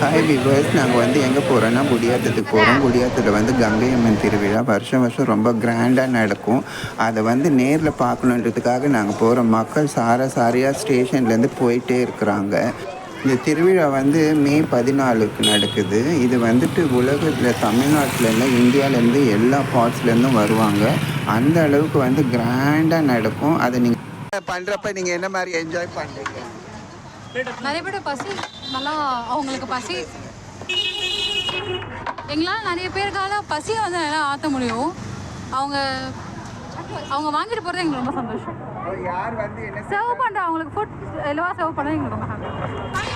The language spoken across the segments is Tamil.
Hi viewers. நாங்கள் வந்து எங்கே போகிறோன்னா குடியாத்தத்துக்கு போகிறோம் குடியாத்தத்தில் வந்து கங்கை அம்மன் திருவிழா. வருஷம் வருஷம் ரொம்ப கிராண்டாக நடக்கும். அதை வந்து நேரில் பார்க்கணுன்றதுக்காக நாங்கள் போகிறோம் மக்கள் சார சாரியாக ஸ்டேஷன்லேருந்து போயிட்டே இருக்கிறாங்க. இந்த திருவிழா வந்து மே பதினாலுக்கு நடக்குது. இது வந்துட்டு உலகத்தில் தமிழ்நாட்டிலேருந்து இந்தியாவிலேருந்து எல்லா பார்ட்ஸ்லேருந்தும் வருவாங்க. அந்த அளவுக்கு வந்து கிராண்டாக நடக்கும். அதை நீங்கள் பண்ணுறப்ப நீங்கள் என்ன மாதிரி என்ஜாய் பண்ணுறீங்க நிறைய பேர் பசங்க நல்லா அவங்களுக்கு பசி. எங்களால் நிறைய பேருக்கால பசியை வந்து நல்லா ஆற்ற முடியும். அவங்க அவங்க வாங்கிட்டு போகிறது எங்களுக்கு ரொம்ப சந்தோஷம். யார் வந்து என்ன சர்வ் பண்ணுற அவங்களுக்கு ஃபுட் எல்லாம் சர்வ் பண்ண எங்களுக்கு ரொம்ப happy.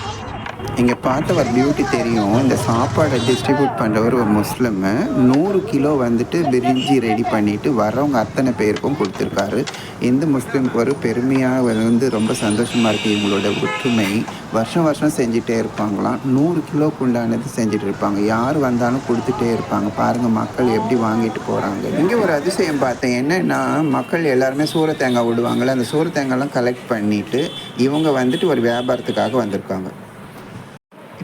இங்கே பார்த்தவர் பியூட்டி தெரியும். இந்த சாப்பாடை டிஸ்ட்ரிபியூட் பண்ணுறவர் ஒரு முஸ்லீமு. நூறு கிலோ வந்துட்டு பிரிஞ்சி ரெடி பண்ணிவிட்டு வரவங்க அத்தனை பேருக்கும் கொடுத்துருக்காரு. இந்து முஸ்லீமுக்கு ஒரு பெருமையாக வந்து ரொம்ப சந்தோஷமாக இருக்குது இவங்களோட ஒற்றுமை வருஷம் வருஷம் செஞ்சுட்டே இருப்பாங்களாம். நூறு கிலோக்கு உண்டானது செஞ்சுட்டு இருப்பாங்க. யார் வந்தாலும் கொடுத்துட்டே இருப்பாங்க. பாருங்கள் மக்கள் எப்படி வாங்கிட்டு போகிறாங்க இங்கே ஒரு அதிசயம் பார்த்தேன். என்னென்னா மக்கள் எல்லாருமே சூர தேங்காய் விடுவாங்களே அந்த சூர தேங்காய்லாம் கலெக்ட் பண்ணிவிட்டு இவங்க வந்துட்டு ஒரு வியாபாரத்துக்காக வந்திருக்காங்க.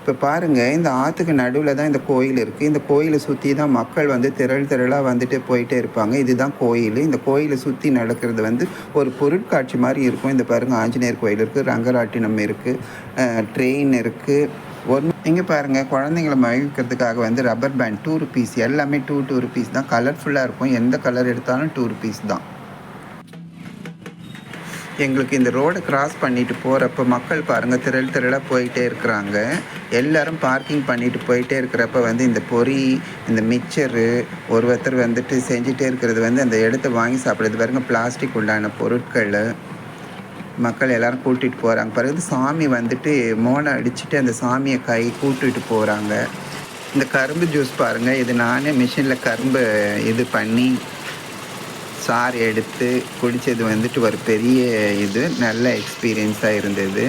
இப்போ பாருங்கள் இந்த ஆற்றுக்கு நடுவில் தான் இந்த கோயில் இருக்குது இந்த கோயிலை சுற்றி தான் மக்கள் வந்து திரள் திரளாக வந்துட்டு போயிட்டே இருப்பாங்க. இதுதான் கோயில். இந்த கோயிலை சுற்றி நடக்கிறது வந்து ஒரு பொருட்காட்சி மாதிரி இருக்கும். இந்த பாருங்கள் ஆஞ்சநேயர் கோயில் இருக்குது ரங்கராட்டினம் இருக்குது ட்ரெயின் இருக்குது ஒன்று இங்கே பாருங்கள் குழந்தைங்கள மகிழ்க்கிறதுக்காக வந்து ரப்பர் பேண்ட் டூ ருபீஸ். எல்லாமே டூ டூ ருபீஸ் தான். கலர்ஃபுல்லாக இருக்கும். எந்த கலர் எடுத்தாலும் டூ ருபீஸ் தான். எங்களுக்கு இந்த ரோடை கிராஸ் பண்ணிட்டு போகிறப்ப மக்கள் பாருங்கள் திரள் திரளாக போயிட்டே இருக்கிறாங்க. எல்லாரும் பார்க்கிங் பண்ணிட்டு போயிட்டே இருக்கிறப்ப வந்து இந்த பொரி இந்த மிக்சரு ஒரு ஒருத்தர் வந்துட்டு செஞ்சுட்டே இருக்கிறது வந்து அந்த இடத்த வாங்கி சாப்பிட்றது பாருங்கள் பிளாஸ்டிக் உண்டான பொருட்கள். மக்கள் எல்லாரும் கூட்டிகிட்டு போகிறாங்க பிறகு சாமி வந்துட்டு மோனை அடிச்சுட்டு அந்த சாமியை கை கூட்டிகிட்டு போகிறாங்க இந்த கரும்பு ஜூஸ் பாருங்கள் இது நானே மிஷினில் கரும்பு இது பண்ணி சார் எடுத்து குடித்தது வந்துட்டு ஒரு பெரிய இது நல்ல எக்ஸ்பீரியன்ஸாக இருந்தது.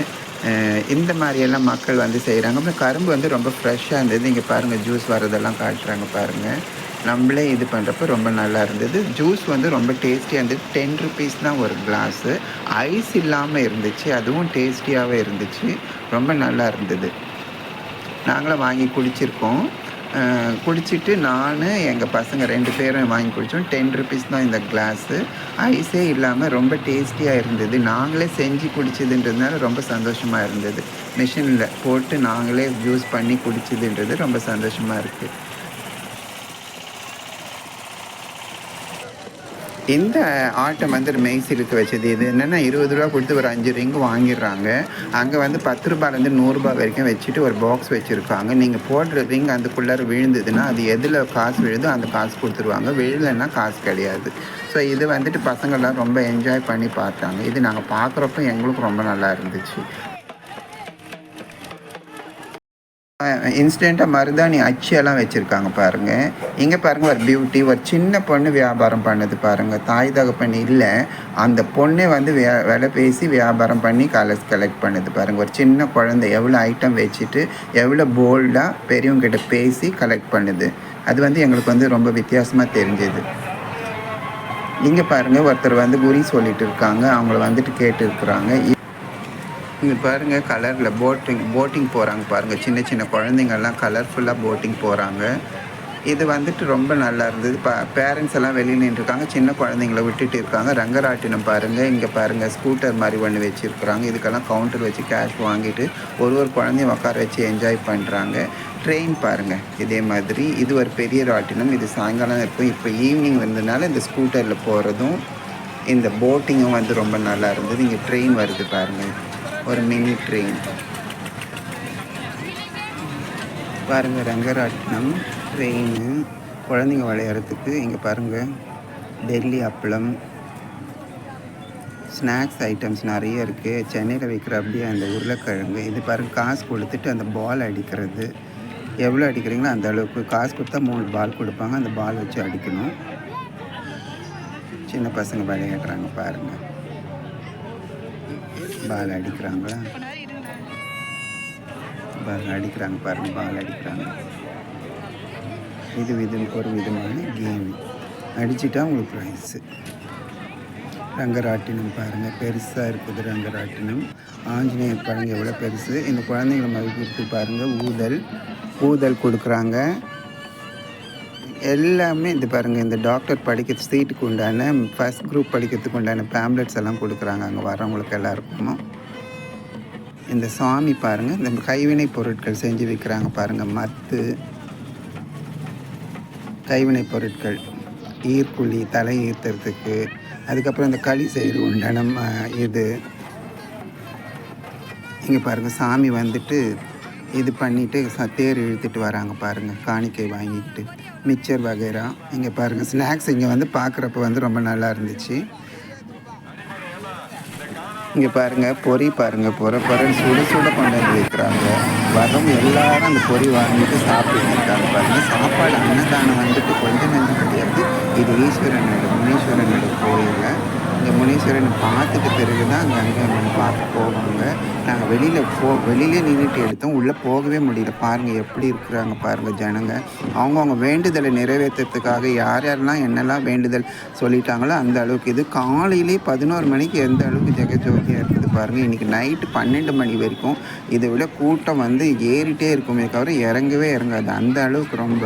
இந்த மாதிரியெல்லாம் மக்கள் வந்து செய்கிறாங்க அப்புறம் கரும்பு வந்து ரொம்ப ஃப்ரெஷ்ஷாக இருந்தது. இங்கே பாருங்கள் ஜூஸ் வரதெல்லாம் காட்டுறாங்க பாருங்கள் நம்மளே இது பண்ணுறப்ப ரொம்ப நல்லா இருந்தது. ஜூஸ் வந்து ரொம்ப டேஸ்டியாக இருந்தது. டென் ருபீஸ் தான் ஒரு கிளாஸு ஐஸ் இல்லாமல் இருந்துச்சு. அதுவும் டேஸ்டியாகவே இருந்துச்சு. ரொம்ப நல்லா இருந்தது. நாங்களும் வாங்கி குடிச்சிருக்கோம். குடிச்சிட்டு நான் எங்கள் பசங்க ரெண்டு பேரும் வாங்கி குடித்தோம் டென் ருபீஸ் தான் இந்த கிளாஸு ஐஸே இல்லாமல் ரொம்ப டேஸ்டியாக இருந்தது. நாங்களே செஞ்சு குடிச்சதுன்றதுனால ரொம்ப சந்தோஷமாக இருந்தது. மிஷினில் போட்டு நாங்களே ஜூஸ் பண்ணி குடிச்சதுன்றது ரொம்ப சந்தோஷமாக இருக்குது இந்த ஆட்டம் வந்து மெய் சிலுக்கு வச்சது இது என்னென்னா இருபது ரூபா கொடுத்து ஒரு அஞ்சு ரிங் வாங்கிடுறாங்க. அங்கே வந்து பத்து ரூபாயிலேருந்து நூறுரூபா வரைக்கும் வச்சுட்டு ஒரு பாக்ஸ் வச்சுருக்காங்க நீங்கள் போடுற ரிங் அதுக்குள்ளார விழுந்ததுன்னா அது எதில் காசு விழுதோ அந்த காசு கொடுத்துருவாங்க. விழலைன்னா காசு கிடையாது. ஸோ இது வந்துட்டு பசங்கள்லாம் ரொம்ப என்ஜாய் பண்ணி பார்த்தாங்க. இது நாங்கள் பார்க்குறப்ப எங்களுக்கும் ரொம்ப நல்லா இருந்துச்சு. இன்ஸ்டண்ட்டாக மருதாணி அச்சியெல்லாம் வச்சுருக்காங்க பாருங்கள் இங்கே பாருங்கள் ஒரு பியூட்டி ஒரு சின்ன பொண்ணு வியாபாரம் பண்ணுது பாருங்கள் தாய் தகப்பன் இல்லை. அந்த பொண்ணே வந்து வே விலை பேசி வியாபாரம் பண்ணி கலர்ஸ் கலெக்ட் பண்ணுது பாருங்கள் ஒரு சின்ன குழந்தை எவ்வளோ ஐட்டம் வச்சுட்டு எவ்வளோ போல்டாக பெரியவங்ககிட்ட பேசி கலெக்ட் பண்ணுது. அது வந்து எங்களுக்கு வந்து ரொம்ப வித்தியாசமாக தெரிஞ்சது. இங்கே பாருங்கள் ஒருத்தர் வந்து குறி சொல்லிட்டு இருக்காங்க. அவங்கள வந்துட்டு கேட்டுருக்குறாங்க இங்கே பாருங்கள் கலரில் போட்டிங் போட்டிங் போகிறாங்க பாருங்கள் சின்ன சின்ன குழந்தைங்கள்லாம் கலர்ஃபுல்லாக போட்டிங் போகிறாங்க இது வந்துட்டு ரொம்ப நல்லா இருந்தது. பா பேரண்ட்ஸ் எல்லாம் வெளியில் நின்றுருக்காங்க. சின்ன குழந்தைங்கள விட்டுட்டு இருக்காங்க. ரங்கராட்டினம் பாருங்கள் இங்கே பாருங்கள் ஸ்கூட்டர் மாதிரி ஒன்று வச்சுருக்குறாங்க. இதுக்கெல்லாம் கவுண்டர் வச்சு கேஷ் வாங்கிட்டு ஒரு ஒரு குழந்தையும் உட்கார வச்சு என்ஜாய் பண்ணுறாங்க ட்ரெயின் பாருங்கள் இதே மாதிரி. இது ஒரு பெரிய ராட்டினம் இது சாயங்காலம் இருக்கும். இப்போ ஈவினிங் வந்ததுனால இந்த ஸ்கூட்டரில் போகிறதும் இந்த போட்டிங்கும் வந்து ரொம்ப நல்லா இருந்தது. இங்கே ட்ரெயின் வருது பாருங்கள் ஒரு மினி ட்ரெயின். பாருங்கள் ரங்கராட்டினம் ட்ரெயின் குழந்தைங்க விளையாடுறதுக்கு இங்கே பாருங்கள் டெல்லி அப்பளம் ஸ்நாக்ஸ் ஐட்டம்ஸ் நிறைய இருக்குது சென்னையில் விற்கிற அப்படியே அந்த உருளைக்கிழங்கு இது பாருங்கள் காசு கொடுத்துட்டு அந்த பால் அடிக்கிறது. எவ்வளோ அடிக்கிறீங்களோ அந்த அளவுக்கு காசு கொடுத்தா மூணு பால் கொடுப்பாங்க. அந்த பால் வச்சு அடிக்கணும். சின்ன பசங்க விளையாடுறாங்க பாருங்கள் பால் அடிக்கிறாங்களா பால் அடிக்கிறாங்க பாருங்கள் பால் அடிக்கிறாங்க. இது விதம் ஒரு விதமான கேம் அடிச்சிட்டா உங்களுக்கு ப்ரைஸு ரங்கராட்டினம் பாருங்கள் பெருசாக இருக்குது ரங்கராட்டினம். ஆஞ்சநேயர் பாருங்க எவ்வளோ பெருசு. இந்த குழந்தைங்களை மதிப்பிட்டு பாருங்கள் ஊதல் ஊதல் கொடுக்குறாங்க. எல்லாமே இது பாருங்கள் இந்த டாக்டர் படிக்கிற சீட்டுக்கு உண்டான ஃபஸ்ட் குரூப் படிக்கிறதுக்கு உண்டான பேம்லெட்ஸ் எல்லாம் கொடுக்குறாங்க அங்கே வரவங்களுக்கு எல்லாருக்கும்? இந்த சாமி பாருங்கள் இந்த கைவினை பொருட்கள் செஞ்சு விற்கிறாங்க பாருங்கள் மத்து கைவினை பொருட்கள் ஈர்க்குழி தலை ஈர்த்துறதுக்கு அதுக்கப்புறம் இந்த களி செய்கிற உண்டான இது. இங்கே பாருங்கள் சாமி வந்துட்டு இது பண்ணிவிட்டு ச தேர் இழுத்துட்டு வராங்க பாருங்கள் காணிக்கை வாங்கிக்கிட்டு. மிச்சர் வகைரா. இங்கே பாருங்கள் ஸ்நாக்ஸ் இங்கே வந்து பார்க்குறப்ப வந்து ரொம்ப நல்லா இருந்துச்சு. இங்கே பாருங்கள் பொரி பாருங்கள் பொற பொறன்னு சுட சுட கொண்டு வந்து வைக்கிறாங்க. வரவங்க எல்லாரும் அந்த பொரி வாங்கிட்டு சாப்பிட்டு இருக்காங்க பாருங்கள் சாப்பாடு அன்னதானம் வந்துட்டு கொஞ்சம் நஞ்சு கிடையாது இது ஈஸ்வரனோட முனீஸ்வரனோட கோயிலில். இந்த முனீஸ்வரனை பார்த்துட்டு பிறகு தான் அங்கே அங்கே நம்ம பார்த்து போவாங்க. நாங்கள் வெளியில் போ வெளியிலே நின்றுட்டு எடுத்தோம். உள்ளே போகவே முடியல. பாருங்கள் எப்படி இருக்கிறாங்க பாருங்கள் ஜனங்க. அவங்கவுங்க வேண்டுதலை நிறைவேற்றுறதுக்காக யார் யாரெல்லாம் என்னெல்லாம் வேண்டுதல் சொல்லிட்டாங்களோ அந்த அளவுக்கு. இது காலையிலே பதினோரு மணிக்கு எந்த அளவுக்கு ஜெகஜோதியாக இருக்குது பாருங்கள் இன்றைக்கி நைட்டு பன்னெண்டு மணி வரைக்கும் இதை விட கூட்டம் வந்து ஏறிட்டே இருக்குமே தவிர இறங்கவே இறங்காது. அந்த அளவுக்கு ரொம்ப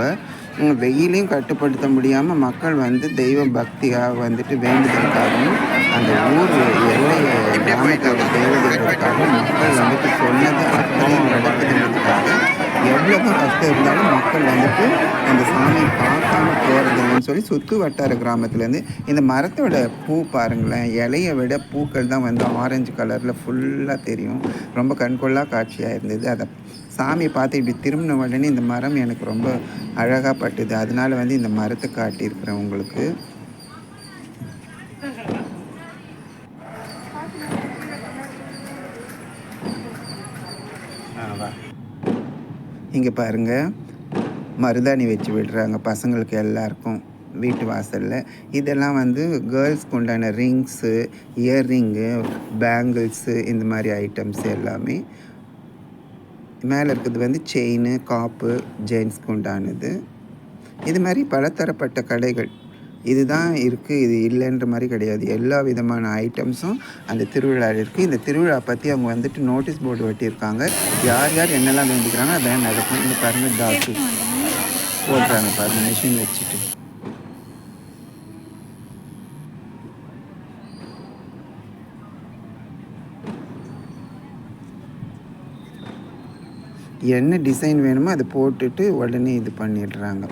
வெயிலையும் கட்டுப்படுத்த முடியாமல் மக்கள் வந்து தெய்வ பக்தியாக வந்துட்டு வேண்டுதலுக்காகவும் அந்த ஊர் எல்லையை கிராமத்தோட தேவைகளுக்காகவும் மக்கள் வந்துட்டு சொன்னது அத்தனையும் நடக்குதுன்றதுக்காக எவ்வளோ கஷ்டம் இருந்தாலும் மக்கள் வந்துட்டு அந்த சாமியை பார்க்காம போகிறதில்லன்னு சொல்லி சுற்று வட்டார கிராமத்துலேருந்து இந்த மரத்தோட பூ பாருங்களேன் இலையை விட பூக்கள் தான் வந்து ஆரஞ்சு கலரில் ஃபுல்லாக தெரியும். ரொம்ப கண்கொள்ளா காட்சியாக இருந்தது. அதை சாமியை பார்த்து இப்படி திரும்பின உடனே இந்த மரம் எனக்கு ரொம்ப அழகாக பட்டுது. அதனால வந்து இந்த மரத்தை காட்டியிருக்கிறேன் உங்களுக்கு. இங்கே பாருங்கள் மருதாணி வச்சு விடுறாங்க பசங்களுக்கு எல்லாருக்கும் வீட்டு வாசலில். இதெல்லாம் வந்து கேர்ள்ஸ்க்கு உண்டான ரிங்ஸு இயர்ரிங்கு பேங்கிள்ஸு இந்த மாதிரி ஐட்டம்ஸ் எல்லாமே மேலே இருக்கிறது வந்து செயின் காப்பு ஜென்ஸ்க்கு உண்டானது. இது மாதிரி பலதரப்பட்ட கடைகள். இதுதான் இருக்குது இது இல்லைன்ற மாதிரி கிடையாது. எல்லா விதமான ஐட்டம்ஸும் அந்த திருவிழாவில் இருக்குது இந்த திருவிழா பற்றி அவங்க வந்துட்டு நோட்டீஸ் போர்டு ஒட்டியிருக்காங்க. யார் யார் என்னெல்லாம் வேண்டிக்கிறாங்க அதான் நடக்கும். இந்த பாருங்கள் டாக்டர் போடுறாங்க பாருங்க மிஷின் வச்சுட்டு. என்ன டிசைன் வேணுமோ அதை போட்டுட்டு உடனே இது பண்ணிடுறாங்க.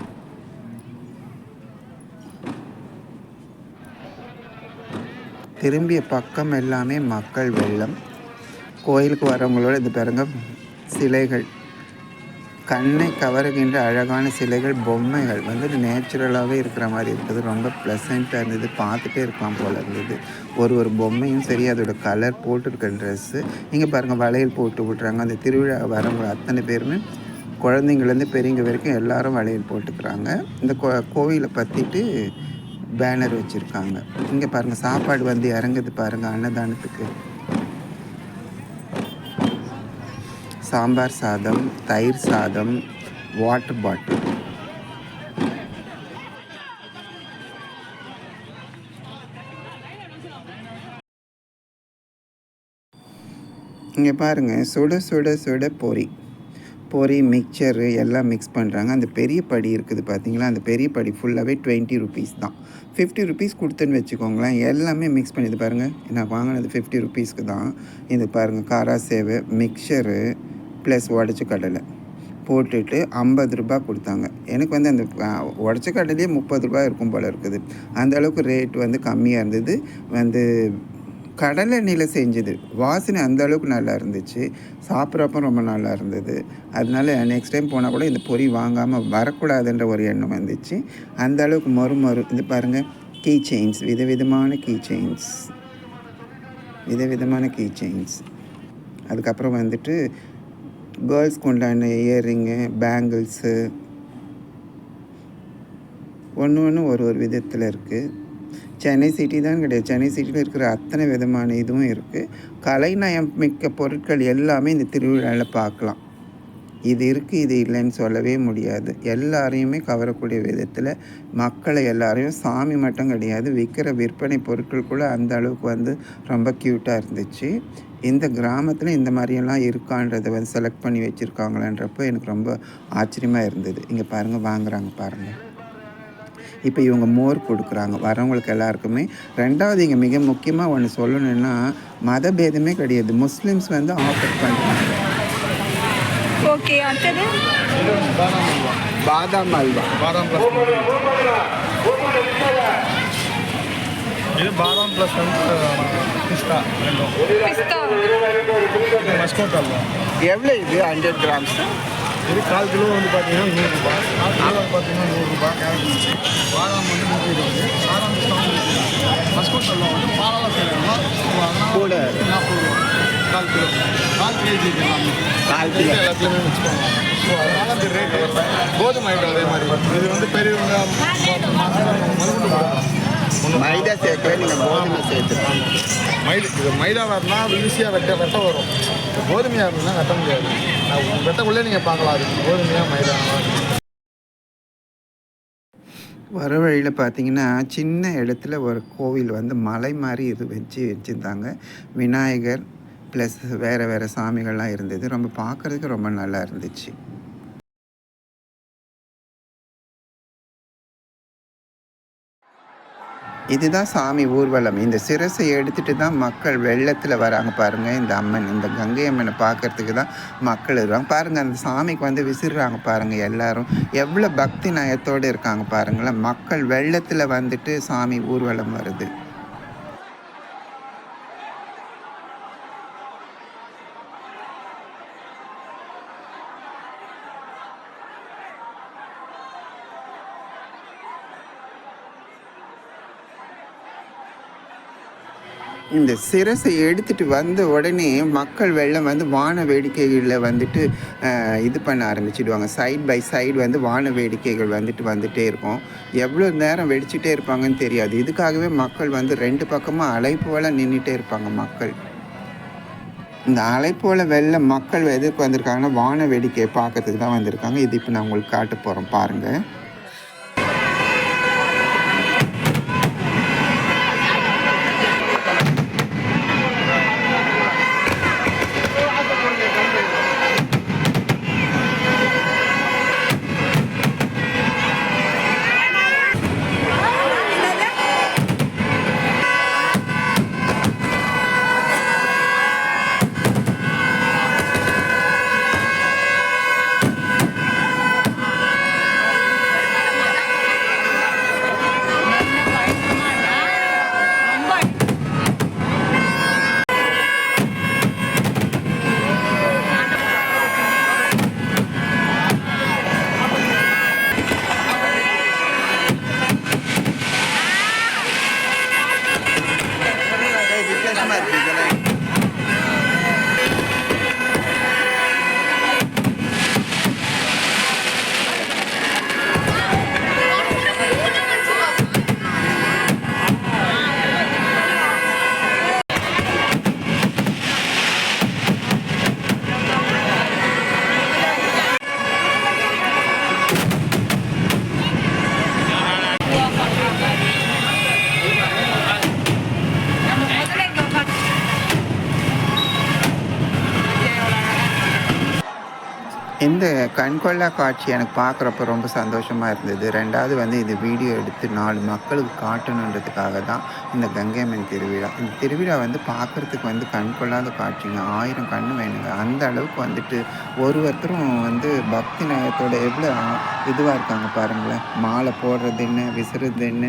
திரும்பிய பக்கம் எல்லாமே மக்கள் வெள்ளம். கோயிலுக்கு வரவங்களோட இது பாருங்க சிலைகள். கண்ணை கவருகின்ற அழகான சிலைகள் பொம்மைகள். வந்து நேச்சுரலாகவே இருக்கிற மாதிரி இருக்குது. ரொம்ப ப்ளசண்ட்டாக இருந்தது. பார்த்துட்டே இருக்கலாம் போல் இருந்தது. ஒரு ஒரு பொம்மையும் சரி அதோட கலர் போட்டிருக்க ட்ரெஸ்ஸு இங்கே பாருங்கள் வளையல் போட்டு விட்றாங்க அந்த திருவிழா வரவங்க அத்தனை பேருமே குழந்தைங்கள்லேருந்து பெரியவங்க வரைக்கும் எல்லாரும் வளையல் போட்டுக்கிறாங்க. இந்த கோ கோவிலை பற்றிட்டு பேனர் வச்சுருக்காங்க. இங்கே பாருங்கள் சாப்பாடு வந்து இறங்குது பாருங்கள் அன்னதானத்துக்கு. சாம்பார் சாதம் தயிர் சாதம் வாட்டர் பாட்டில் இங்கே பாருங்கள் சுட சுட சுட பொரி பொரி மிக்சரு எல்லாம் மிக்ஸ் பண்ணுறாங்க அந்த பெரிய படி இருக்குது பார்த்தீங்களா அந்த பெரிய படி ஃபுல்லாகவே டுவெண்ட்டி ருபீஸ் தான். ஃபிஃப்டி ருபீஸ் கொடுத்துன்னு வச்சுக்கோங்களேன் எல்லாமே மிக்ஸ் பண்ணிது பாருங்கள் நான் வாங்கினது ஃபிஃப்டி ருபீஸ்க்கு தான். இது பாருங்கள் காரா சேவை மிக்சரு ப்ளஸ் உடச்ச கடலை போட்டுட்டு ஐம்பது ரூபாய் கொடுத்தாங்க. எனக்கு வந்து அந்த உடச்ச கடலையே முப்பது ரூபாய் இருக்கும் போல் இருக்குது. அந்த அளவுக்கு ரேட் வந்து கம்மியாக இருந்தது. வந்து கடலை எண்ணெயில் செஞ்சது. வாசனை அந்த அளவுக்கு நல்லா இருந்துச்சு. சாப்பிட்றப்ப ரொம்ப நல்லா இருந்தது. அதனால நெக்ஸ்ட் டைம் போனால் கூட இந்த பொரி வாங்காமல் வரக்கூடாதுன்ற ஒரு எண்ணம் வந்துச்சு. அந்த அளவுக்கு மறு மறு இது பாருங்கள் கீ செயின்ஸ் விதவிதமான கீ செயின்ஸ் விதவிதமான கீ செயின்ஸ் அதுக்கப்புறம் வந்துட்டு கேர்ள்ஸ்க்கு உண்டான இயரிங்கு பேங்கிள்ஸு. ஒன்று ஒன்று ஒரு ஒரு விதத்தில் இருக்குது சென்னை சிட்டி தான் கிடையாது. சென்னை சிட்டியில் இருக்கிற அத்தனை விதமான இதுவும் இருக்குது கலைநயம் மிக்க பொருட்கள் எல்லாமே இந்த திருவிழாவில் பார்க்கலாம். இது இருக்குது இது இல்லைன்னு சொல்லவே முடியாது. எல்லாரையுமே கவரக்கூடிய விதத்தில் மக்களை எல்லாரையும் சாமி மட்டும் கிடையாது விற்கிற விற்பனை பொருட்கள் கூட அந்த அளவுக்கு வந்து ரொம்ப க்யூட்டாக இருந்துச்சு. இந்த கிராமத்தில் இந்த மாதிரியெல்லாம் இருக்கான்றதை வந்து செலக்ட் பண்ணி வச்சுருக்காங்களான்றப்போ எனக்கு ரொம்ப ஆச்சரியமாக இருந்தது. இங்கே பாருங்கள் வாங்குறாங்க பாருங்கள் இப்போ இவங்க மோர் கொடுக்குறாங்க. வரவங்களுக்கு எல்லாருக்குமே. ரெண்டாவது இங்கே மிக முக்கியமாக ஒன்று சொல்லணுன்னா மதபேதமே கிடையாது. முஸ்லீம்ஸ் வந்து ஆஃபர் பண்ணுறாங்க ஓகே அடுத்தது பாதாம் அல்வா பாதாம் ப்ளஸ் இது பாதாம் ப்ளஸ் வந்து பிஸ்தா ரெண்டும் பிஸ்தா இது மஸ்கோட் அல்வா எவ்வளோ இது ஹண்ட்ரட் கிராம்ஸ் இது கால் கிலோ வந்து பார்த்தீங்கன்னா நூறுரூபா கால் கிலோ வந்து பார்த்தீங்கன்னா நூறுரூபா கேரட் மிக்சி பாதாம் வந்து நூற்றி இருபது பாதாம் பிஸ்தா வந்து மஸ்கோட் அல்வா வந்து பாலாவில் செய்யறதுனா கூட. நாற்பது ரூபா கால் கிலோ. கால் கேஜி எல்லாமே கால் கிலோ. எல்லாத்துலேயுமே மிக்ஸ் பண்ணுவோம் ஸோ அதனால இந்த ரேட் கோதுமை ஐட்டம் அதே மாதிரி இது வந்து பெரியவங்க மைதா சேர்க்கவே நீங்கள் கோதுமை சேர்த்துருக்கீங்க மைதா இது மைதாவாக இருந்தால் ஈஸியாக வெட்ட வெட்ட வரும். கோதுமையாக இருந்ததுன்னா வெட்ட முடியாது. வெட்டக்குள்ளே நீங்கள் பார்க்கலாம். அது கோதுமையாக மைதாவா? வர வழியில் பார்த்தீங்கன்னா சின்ன இடத்துல ஒரு கோவில் வந்து மலை மாதிரி இது வச்சு வச்சுருந்தாங்க. விநாயகர் ப்ளஸ் வேறு வேறு சாமிகள்லாம் இருந்தது. ரொம்ப பார்க்குறதுக்கு ரொம்ப நல்லா இருந்துச்சு. இதுதான் சாமி ஊர்வலம். இந்த சிரசை எடுத்துட்டு தான் மக்கள் வெள்ளத்தில் வராங்க பாருங்கள் இந்த அம்மன் இந்த கங்கை அம்மனை பார்க்கறதுக்கு தான் மக்கள் வருவாங்க. பாருங்கள் அந்த சாமிக்கு வந்து விசிறுறாங்க பாருங்கள் எல்லாரும். எவ்வளோ பக்தி நயத்தோடு இருக்காங்க பாருங்களேன். மக்கள் வெள்ளத்தில் வந்துட்டு சாமி ஊர்வலம் வருது. இந்த சிரசை எடுத்துட்டு வந்த உடனே மக்கள் வெள்ளம் வந்து வான வேடிக்கைகளில் வந்துட்டு இது பண்ண ஆரம்பிச்சிடுவாங்க. சைட் பை சைடு வந்து வான வேடிக்கைகள் வந்துட்டு வந்துட்டே இருக்கும். எவ்வளோ நேரம் வெடிச்சிட்டே இருப்பாங்கன்னு தெரியாது. இதுக்காகவே மக்கள் வந்து ரெண்டு பக்கமும் அலைப்போல நின்றுட்டே இருப்பாங்க மக்கள். இந்த அலைப்போல வெள்ள மக்கள் எதுக்கு வந்திருக்காங்கன்னா வான வேடிக்கையை பார்க்கறதுக்கு தான் வந்திருக்காங்க. இது இப்போ நான் உங்களுக்கு காட்ட போகிறோம் பாருங்கள் வித்தியாசமாக இந்த கண்கொள்ளா காட்சி எனக்கு பார்க்குறப்ப ரொம்ப சந்தோஷமாக இருந்தது. ரெண்டாவது வந்து இது வீடியோ எடுத்து நாலு மக்களுக்கு காட்டணுன்றதுக்காக தான் இந்த கங்கைமன் திருவிழா. இந்த திருவிழா வந்து பார்க்குறதுக்கு வந்து கண்கொள்ளாத காட்சிங்க. ஆயிரம் கண்ணு வேணுங்க. அந்த அளவுக்கு வந்துட்டு ஒரு ஒருத்தரும் வந்து பக்தி நயத்தோட எவ்வளோ இதுவாக இருக்காங்க பாருங்களேன். மாலை போடுறது என்ன விசுறது என்ன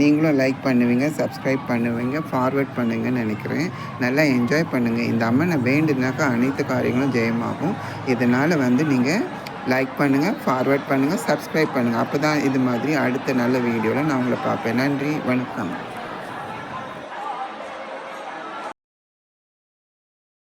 நீங்களும் லைக் பண்ணுவீங்க சப்ஸ்கிரைப் பண்ணுவீங்க ஃபார்வர்ட் பண்ணுவீங்கன்னு நினைக்கிறேன். நல்லா என்ஜாய் பண்ணுங்கள் இந்த அம்மனை வேண்டுனாக்கா அனைத்து காரியங்களும் ஜெயமாகும். இதனால் வந்து நீங்கள் லைக் பண்ணுங்கள் ஃபார்வர்ட் பண்ணுங்கள் சப்ஸ்கிரைப் பண்ணுங்கள் அப்போ தான் இது மாதிரி அடுத்த நல்ல வீடியோவில் நான் உங்களை பார்ப்பேன். நன்றி வணக்கம்.